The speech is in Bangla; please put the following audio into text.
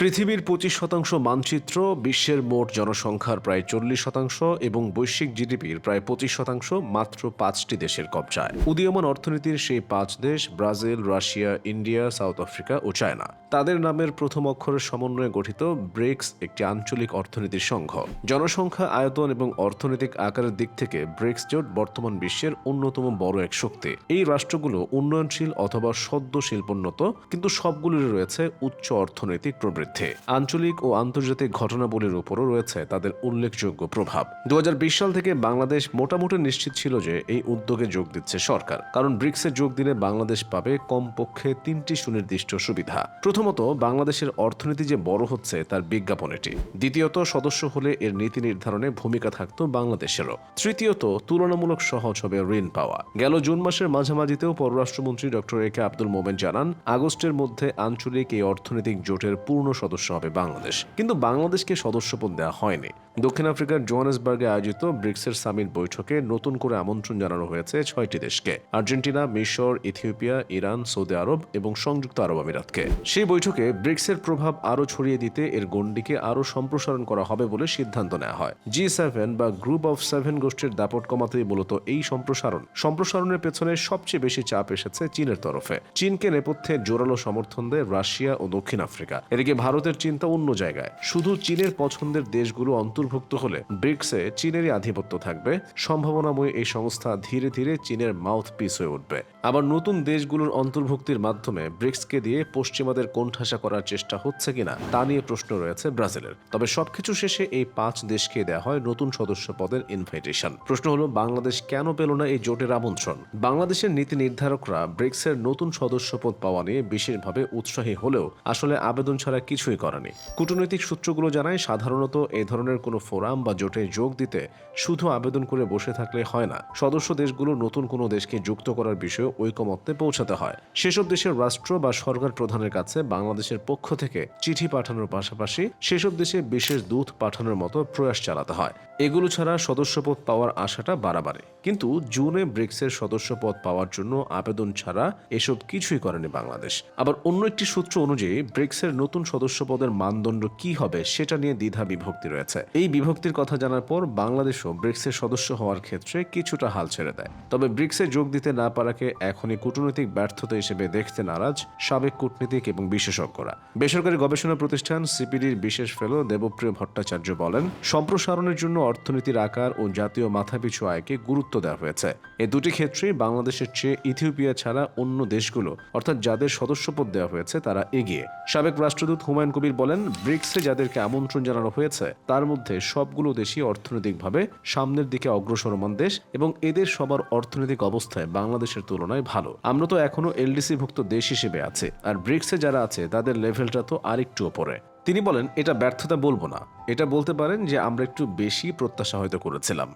পৃথিবীর পঁচিশ শতাংশ মানচিত্র, বিশ্বের মোট জনসংখ্যার প্রায় চল্লিশ শতাংশ এবং বৈশ্বিক জিডিপির প্রায় পঁচিশ শতাংশ মাত্র পাঁচটি দেশের কবজায়। উদীয়মান অর্থনীতির সেই পাঁচ দেশ Brazil, Russia, India, South Africa ও চায়না। তাদের নামের প্রথম অক্ষরের সমন্বয়ে গঠিত ব্রিক্স একটি আঞ্চলিক অর্থনীতির সংঘ। জনসংখ্যা, আয়তন এবং অর্থনৈতিক আকারের দিক থেকে ব্রিক্স জোট বর্তমান বিশ্বের অন্যতম বড় এক শক্তি। এই রাষ্ট্রগুলো উন্নয়নশীল অথবা সদ্য শিল্পোন্নত, কিন্তু সবগুলির রয়েছে উচ্চ অর্থনৈতিক প্রবৃদ্ধি আঞ্চলিক ও আন্তর্জাতিক ঘটনাবলীর উপরও রয়েছে তাদের উল্লেখযোগ্য প্রভাব। দু সাল থেকে বাংলাদেশ মোটামুটি নিশ্চিত ছিল যে এই উদ্যোগে যোগ দিচ্ছে সরকার। কারণ ব্রিক্সে যোগ দিলে বাংলাদেশ পাবে কমপক্ষে তিনটি সুনির্দিষ্ট সুবিধা। প্রথমত, বাংলাদেশের অর্থনীতি যে বড় হচ্ছে তার বিজ্ঞাপন এটি। দ্বিতীয়ত, সদস্য হলে এর নীতি নির্ধারণে ভূমিকা থাকতো বাংলাদেশেরও। তৃতীয়ত, তুলনামূলক সহজ হবে ঋণ পাওয়া। গেল জুন মাসের মাঝামাঝিতেও পররাষ্ট্রমন্ত্রী ডক্টর এ কে আব্দুল মোমেন জানান, আগস্টের মধ্যে আঞ্চলিক এই অর্থনৈতিক জোটের পূর্ণ সদস্য হবে বাংলাদেশ। কিন্তু বাংলাদেশকে সদস্যপদ দেওয়া হয়নি। দক্ষিণ আফ্রিকার জোহানেসবার্গে আয়োজিত ব্রিক্সের সামিট বৈঠকে নতুন করে আমন্ত্রণ জানানো হয়েছে ছয়টি দেশকে, আর্জেন্টিনা, মিশর, ইথিওপিয়া, ইরান, সৌদি আরব এবং সংযুক্ত আরব আমিরাতকে। সেই বৈঠকে ব্রিক্সের প্রভাব আরও ছড়িয়ে দিতে এর গণ্ডিকে আরও সম্প্রসারণ করা হবে বলে সিদ্ধান্ত নেওয়া হয়। জি সেভেন বা গ্রুপ অফ সেভেন গোষ্ঠীর দাপট কমাতেই মূলত এই সম্প্রসারণ। সম্প্রসারণের পেছনে সবচেয়ে বেশি চাপ এসেছে চীনের তরফে। চীনকে নেপথ্যে জোরালো সমর্থন দেয় রাশিয়া ও দক্ষিণ আফ্রিকা। এদিকে ভারতের চিন্তা অন্য জায়গায়। শুধু চীনের পছন্দের দেশগুলো অন্তর্ভুক্ত হলে ব্রিক্সে চীনেরই আধিপত্য থাকবে। সম্ভাবনাময় এই সংস্থা ধীরে ধীরে চীনের মাউথ পিস হয়ে উঠবে। আবার নতুন দেশগুলোর অন্তর্ভুক্তির মাধ্যমে ব্রিক্সকে দিয়ে পশ্চিমাদের কোণঠাসা করার চেষ্টা হচ্ছে কিনা, তা নিয়ে প্রশ্ন রয়েছে ব্রাজিলের। তবে সবকিছু শেষে এই পাঁচ দেশকে দেওয়া হয় নতুন সদস্য পদের ইনভাইটেশন প্রশ্ন হলো, বাংলাদেশ কেন পেল না এই জোটের আমন্ত্রণ? বাংলাদেশের নীতি নির্ধারকরা ব্রিক্সের নতুন সদস্যপদ পাওয়া নিয়ে বিশেষভাবে উৎসাহী হলেও আসলে আবেদন ছাড়া কিছুই করেনি। কূটনৈতিক সূত্রগুলো জানায়, সাধারণত এ ধরনের কোনো ফোরাম বা জোটে যোগ দিতে শুধু আবেদন করে বসে থাকলে হয় না। সদস্য দেশগুলো নতুন কোনো দেশকে যুক্ত করার বিষয়ে ঐকমত্যে পৌঁছাতে হয়। সেসব দেশের রাষ্ট্র বা সরকার প্রধানের কাছে বাংলাদেশের পক্ষ থেকে চিঠি পাঠানোর পাশাপাশি সেসব দেশে বিশেষ দূত পাঠানোর মতো প্রয়াস চালাতে হয়। এগুলো ছাড়া সদস্যপদ পাওয়ার আশাটা বাড়াবাড়ে। কিন্তু জুনে ব্রিক্সের সদস্যপদ পাওয়ার জন্য আবেদন ছাড়া এসব কিছুই করেনি বাংলাদেশ। আবার অন্য একটি সূত্র অনুযায়ী, ব্রিক্সের নতুন সদস্যপদের মানদণ্ড কি হবে সেটা নিয়ে দ্বিধা বিভক্তি রয়েছে। এই বিভক্তির কথা জানার পর বাংলাদেশও ব্রিক্সের সদস্য হওয়ার ক্ষেত্রে কিছুটা হাল ছেড়ে দেয়। তবে ব্রিক্সে যোগ দিতে না পারাকে এখনই কূটনৈতিক ব্যর্থতা হিসেবে দেখতে নারাজ সাবেক কূটনীতিক এবং বিশেষজ্ঞরা। বেসরকারি গবেষণা প্রতিষ্ঠান সিপিডির বিশেষ ফেলো দেবপ্রিয় ভট্টাচার্য বলেন, সম্প্রসারণের জন্য অর্থনীতির আকার ও জাতীয় মাথাপিছু আয়কে গুরুত্ব দেওয়া হয়েছে। এই দুটি ক্ষেত্রেই বাংলাদেশের চেয়ে ইথিওপিয়া ছাড়া অন্য দেশগুলো, অর্থাৎ যাদের সদস্যপদ দেওয়া হয়েছে, তারা এগিয়ে। সাবেক রাষ্ট্রদূত হুমায়ুন কবির বলেন, ব্রিক্সে যাদেরকে আমন্ত্রণ জানানো হয়েছে, তার মধ্যে সবগুলো দেশই অর্থনৈতিকভাবে সামনের দিকে অগ্রসরমান দেশ এবং এদের সবার অর্থনৈতিক অবস্থায় বাংলাদেশের তুলনায় ভালো। আমরা তো এখনও এলডিসি ভুক্ত দেশ হিসেবে আছে, আর ব্রিক্সে যারা আছে, তাদের লেভেলটা তো আরেকটু ওপরে। তিনি বলেন, এটা ব্যর্থতা বলব না। এটা বলতে পারেন যে আমরা একটু বেশি প্রত্যাশা হয়তো করেছিলাম।